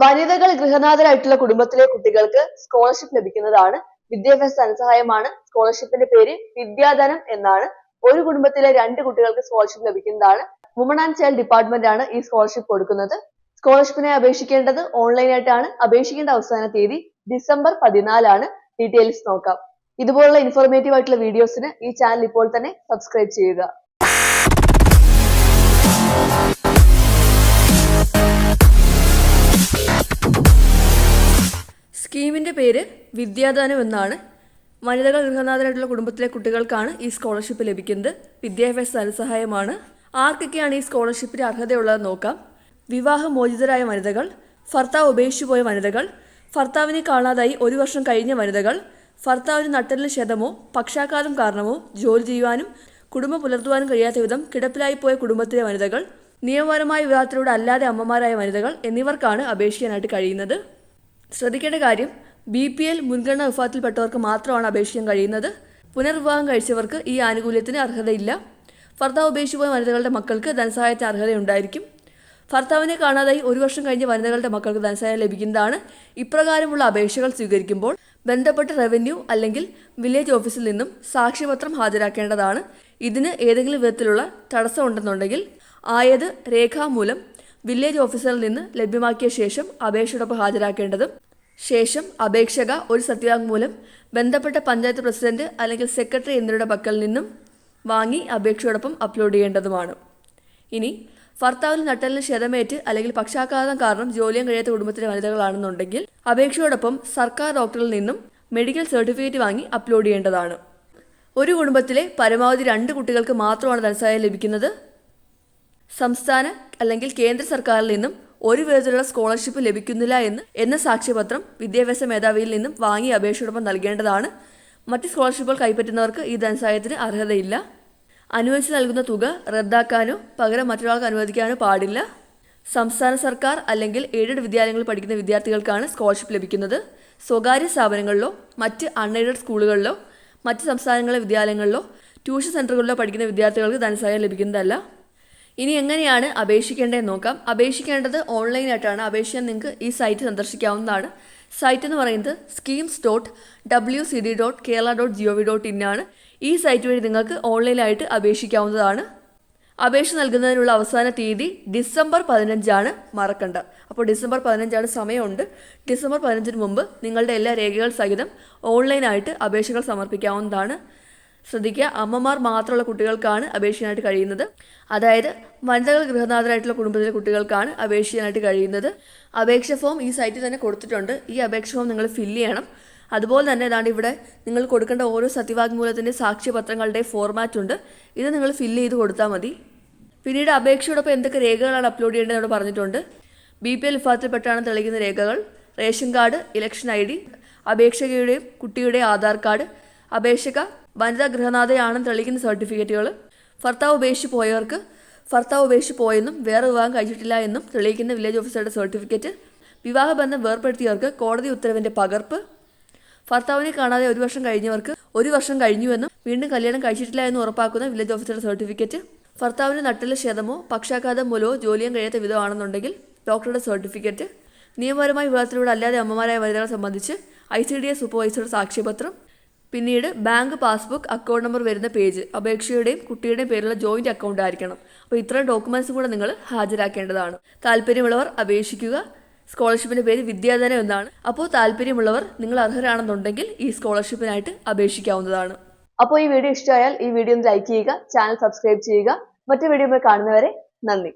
വനിതകൾ ഗൃഹനാഥരായിട്ടുള്ള കുടുംബത്തിലെ കുട്ടികൾക്ക് സ്കോളർഷിപ്പ് ലഭിക്കുന്നതാണ്. വിദ്യാഭ്യാസ ധനസഹായമാണ്. സ്കോളർഷിപ്പിന്റെ പേര് വിദ്യാധനം എന്നാണ്. ഒരു കുടുംബത്തിലെ രണ്ട് കുട്ടികൾക്ക് സ്കോളർഷിപ്പ് ലഭിക്കുന്നതാണ്. വുമൺ ആൻഡ് ചൈൽഡ് ഡിപ്പാർട്ട്മെന്റ് ആണ് ഈ സ്കോളർഷിപ്പ് കൊടുക്കുന്നത്. സ്കോളർഷിപ്പിനെ അപേക്ഷിക്കേണ്ടത് ഓൺലൈൻ ആയിട്ടാണ്. അപേക്ഷിക്കേണ്ട അവസാന തീയതി ഡിസംബർ പതിനാലാണ്. ഡീറ്റെയിൽസ് നോക്കാം. ഇതുപോലുള്ള ഇൻഫോർമേറ്റീവ് ആയിട്ടുള്ള വീഡിയോസിന് ഈ ചാനൽ ഇപ്പോൾ തന്നെ സബ്സ്ക്രൈബ് ചെയ്യുക. സ്കീമിന്റെ പേര് വിദ്യാദാനം എന്നാണ്. വനിതകൾ ഗൃഹനാഥനായിട്ടുള്ള കുടുംബത്തിലെ കുട്ടികൾക്കാണ് ഈ സ്കോളർഷിപ്പ് ലഭിക്കുന്നത്. വിദ്യാഭ്യാസ ധനസഹായമാണ്. ആർക്കൊക്കെയാണ് ഈ സ്കോളർഷിപ്പിന് അർഹതയുള്ളതെന്ന് നോക്കാം. വിവാഹമോചിതരായ വനിതകൾ ഭർത്താവ് ഉപേക്ഷിച്ചു പോയ വനിതകൾ ഭർത്താവിനെ കാണാതായി ഒരു വർഷം കഴിഞ്ഞ വനിതകൾ ഭർത്താവിന് നട്ടലിന് ക്ഷതമോ പക്ഷാഘാതം കാരണമോ ജോലി ചെയ്യുവാനും കുടുംബം പുലർത്തുവാനും കഴിയാത്ത വിധം കിടപ്പിലായി പോയ കുടുംബത്തിലെ വനിതകൾ നിയമപരമായ വിവാഹത്തിലൂടെ അല്ലാതെ അമ്മമാരായ വനിതകൾ എന്നിവർക്കാണ് അപേക്ഷിക്കാനായിട്ട് കഴിയുന്നത്. ശ്രദ്ധിക്കേണ്ട കാര്യം ബി പി എൽ മുൻഗണന വിഭാഗത്തിൽപ്പെട്ടവർക്ക് മാത്രമാണ് അപേക്ഷിക്കാൻ കഴിയുന്നത്. പുനർവിവാഹം കഴിച്ചവർക്ക് ഈ ആനുകൂല്യത്തിന് അർഹതയില്ല. ഭർത്താവ് ഉപേക്ഷിച്ചു പോയ വനിതകളുടെ മക്കൾക്ക് ധനസഹായത്തിന് അർഹതയുണ്ടായിരിക്കും. ഭർത്താവിനെ കാണാതായി ഒരു വർഷം കഴിഞ്ഞ വനിതകളുടെ മക്കൾക്ക് ധനസഹായം ലഭിക്കുന്നതാണ് ഇപ്രകാരമുള്ള അപേക്ഷകൾ സ്വീകരിക്കുമ്പോൾ ബന്ധപ്പെട്ട റവന്യൂ അല്ലെങ്കിൽ വില്ലേജ് ഓഫീസിൽ നിന്നും സാക്ഷ്യപത്രം ഹാജരാക്കേണ്ടതാണ്. ഇതിന് ഏതെങ്കിലും വിധത്തിലുള്ള തടസ്സമുണ്ടെന്നുണ്ടെങ്കിൽ ആയത് രേഖാമൂലം വില്ലേജ് ഓഫീസറിൽ നിന്ന് ലഭ്യമാക്കിയ ശേഷം അപേക്ഷയോടൊപ്പം ഹാജരാക്കേണ്ടതും ശേഷം അപേക്ഷക ഒരു സത്യവാങ്മൂലം ബന്ധപ്പെട്ട പഞ്ചായത്ത് പ്രസിഡന്റ് അല്ലെങ്കിൽ സെക്രട്ടറി എന്നിവരുടെ പക്കൽ നിന്നും വാങ്ങി അപേക്ഷയോടൊപ്പം അപ്ലോഡ് ചെയ്യേണ്ടതുമാണ്. ഇനി ഭർത്താവിന് നട്ടലിന് ക്ഷതമേറ്റ് അല്ലെങ്കിൽ പക്ഷാഘാതം കാരണം ജോലിയും കഴിയാത്ത കുടുംബത്തിലെ വനിതകളാണെന്നുണ്ടെങ്കിൽ അപേക്ഷയോടൊപ്പം സർക്കാർ ഡോക്ടറിൽ നിന്നും മെഡിക്കൽ സർട്ടിഫിക്കറ്റ് വാങ്ങി അപ്ലോഡ് ചെയ്യേണ്ടതാണ്. ഒരു കുടുംബത്തിലെ പരമാവധി രണ്ട് കുട്ടികൾക്ക് മാത്രമാണ് ധനസഹായം ലഭിക്കുന്നത്. സംസ്ഥാന അല്ലെങ്കിൽ കേന്ദ്ര സർക്കാരിൽ നിന്നും ഒരു വിധത്തിലുള്ള സ്കോളർഷിപ്പ് ലഭിക്കുന്നില്ല എന്ന് എന്ന സാക്ഷ്യപത്രം വിദ്യാഭ്യാസ മേധാവിയിൽ നിന്നും വാങ്ങി അപേക്ഷയോടൊപ്പം നൽകേണ്ടതാണ്. മറ്റ് സ്കോളർഷിപ്പുകൾ കൈപ്പറ്റുന്നവർക്ക് ഈ ധനസഹായത്തിന് അർഹതയില്ല. അനുവദിച്ച് നൽകുന്ന തുക റദ്ദാക്കാനോ പകരം മറ്റൊരാൾക്ക് അനുവദിക്കാനോ പാടില്ല. സംസ്ഥാന സർക്കാർ അല്ലെങ്കിൽ എയ്ഡഡ് വിദ്യാലയങ്ങളിൽ പഠിക്കുന്ന വിദ്യാർത്ഥികൾക്കാണ് സ്കോളർഷിപ്പ് ലഭിക്കുന്നത്. സ്വകാര്യ സ്ഥാപനങ്ങളിലോ മറ്റ് അൺഎയ്ഡഡ് സ്കൂളുകളിലോ മറ്റ് സംസ്ഥാനങ്ങളിലെ വിദ്യാലയങ്ങളിലോ ട്യൂഷൻ സെന്ററുകളിലോ പഠിക്കുന്ന വിദ്യാർത്ഥികൾക്ക് ധനസഹായം ലഭിക്കുന്നതല്ല. ഇനി എങ്ങനെയാണ് അപേക്ഷിക്കേണ്ടതെന്ന് നോക്കാം. അപേക്ഷിക്കേണ്ടത് ഓൺലൈനായിട്ടാണ്. അപേക്ഷിക്കാൻ നിങ്ങൾക്ക് ഈ സൈറ്റ് സന്ദർശിക്കാവുന്നതാണ്. സൈറ്റ് എന്ന് പറയുന്നത് schemes dot W C D dot Kerala dot G O V dot in ആണ്. ഈ സൈറ്റ് വഴി നിങ്ങൾക്ക് ഓൺലൈനായിട്ട് അപേക്ഷിക്കാവുന്നതാണ്. അപേക്ഷ നൽകുന്നതിനുള്ള അവസാന തീയതി ഡിസംബർ പതിനഞ്ചാണ്. മറക്കണ്ട. അപ്പോൾ ഡിസംബർ പതിനഞ്ചാണ് സമയമുണ്ട്. ഡിസംബർ പതിനഞ്ചിന് മുമ്പ് നിങ്ങളുടെ എല്ലാ രേഖകൾ സഹിതം ഓൺലൈനായിട്ട് അപേക്ഷകൾ സമർപ്പിക്കാവുന്നതാണ്. ശ്രദ്ധിക്കുക. അമ്മമാർ മാത്രമുള്ള കുട്ടികൾക്കാണ് അപേക്ഷിക്കാനായിട്ട് കഴിയുന്നത്. അതായത് വനിതകൾ ഗൃഹനാഥരായിട്ടുള്ള കുടുംബത്തിലെ കുട്ടികൾക്കാണ് അപേക്ഷിക്കാനായിട്ട് കഴിയുന്നത്. അപേക്ഷ ഫോം ഈ സൈറ്റിൽ തന്നെ കൊടുത്തിട്ടുണ്ട്. ഈ അപേക്ഷ ഫോം നിങ്ങൾ ഫില്ല് ചെയ്യണം. അതുപോലെ തന്നെ ഏതാണ്ട് ഇവിടെ നിങ്ങൾ കൊടുക്കേണ്ട ഓരോ സത്യവാങ്മൂലത്തിന്റെ സാക്ഷ്യപത്രങ്ങളുടെ ഫോർമാറ്റ് ഉണ്ട്. ഇത് നിങ്ങൾ ഫില്ല് ചെയ്ത് കൊടുത്താൽ മതി. പിന്നീട് അപേക്ഷയോടൊപ്പം എന്തൊക്കെ രേഖകളാണ് അപ്ലോഡ് ചെയ്യേണ്ടത് അവിടെ പറഞ്ഞിട്ടുണ്ട്. ബി പി എൽ വിഭാഗത്തിൽപ്പെട്ടാണ് തെളിയിക്കുന്ന രേഖകൾ. Ration card election I D അപേക്ഷകയുടെയും കുട്ടിയുടെ ആധാർ കാർഡ് അപേക്ഷക വനിതാ ഗൃഹനാഥയാണെന്ന് തെളിയിക്കുന്ന സർട്ടിഫിക്കറ്റുകൾ ഭർത്താവ് ഉപേക്ഷിച്ച് പോയവർക്ക് ഭർത്താവ് ഉപേക്ഷിച്ച് പോയെന്നും വേറെ വിവാഹം കഴിച്ചിട്ടില്ല എന്നും തെളിയിക്കുന്ന വില്ലേജ് ഓഫീസറുടെ സർട്ടിഫിക്കറ്റ്. വിവാഹബന്ധം വേർപ്പെടുത്തിയവർക്ക് കോടതി ഉത്തരവിന്റെ പകർപ്പ്. ഭർത്താവിനെ കാണാതെ ഒരു വർഷം കഴിഞ്ഞവർക്ക് ഒരു വർഷം കഴിഞ്ഞുവെന്നും വീണ്ടും കല്യാണം കഴിച്ചിട്ടില്ല എന്ന് ഉറപ്പാക്കുന്ന വില്ലേജ് ഓഫീസറുടെ സർട്ടിഫിക്കറ്റ്. ഭർത്താവിന് നട്ടിലെ ക്ഷതമോ പക്ഷാഘാതം മൂലമോ ജോലിയും കഴിയാത്ത വിധമാണെന്നുണ്ടെങ്കിൽ ഡോക്ടറുടെ സർട്ടിഫിക്കറ്റ്. നിയമപരമായ വിവാഹത്തിലൂടെ അല്ലാതെ അമ്മമാരായ വനിതകളെ സംബന്ധിച്ച് ഐ സി ഡി എസ് സൂപ്പർവൈസറുടെ സാക്ഷ്യപത്രം. പിന്നീട് ബാങ്ക് പാസ്ബുക്ക് അക്കൗണ്ട് നമ്പർ വരുന്ന പേജ് അപേക്ഷയുടെയും കുട്ടിയുടെയും പേരുള്ള ജോയിന്റ് അക്കൗണ്ട് ആയിരിക്കണം. അപ്പോൾ ഇത്രയും ഡോക്യുമെന്റ്സും കൂടെ നിങ്ങൾ ഹാജരാക്കേണ്ടതാണ്. താല്പര്യമുള്ളവർ അപേക്ഷിക്കുക. സ്കോളർഷിപ്പിന്റെ പേര് വിദ്യാധനം എന്നാണ്. അപ്പോൾ താല്പര്യമുള്ളവർ നിങ്ങൾ അർഹരാണെന്നുണ്ടെങ്കിൽ ഈ സ്കോളർഷിപ്പിനായിട്ട് അപേക്ഷിക്കാവുന്നതാണ്. അപ്പോൾ ഈ വീഡിയോ ഇഷ്ടമായാൽ ഈ വീഡിയോ ഒന്ന് ലൈക്ക് ചെയ്യുക ചാനൽ സബ്സ്ക്രൈബ് ചെയ്യുക. മറ്റു വീഡിയോ കാണുന്നവരെ നന്ദി.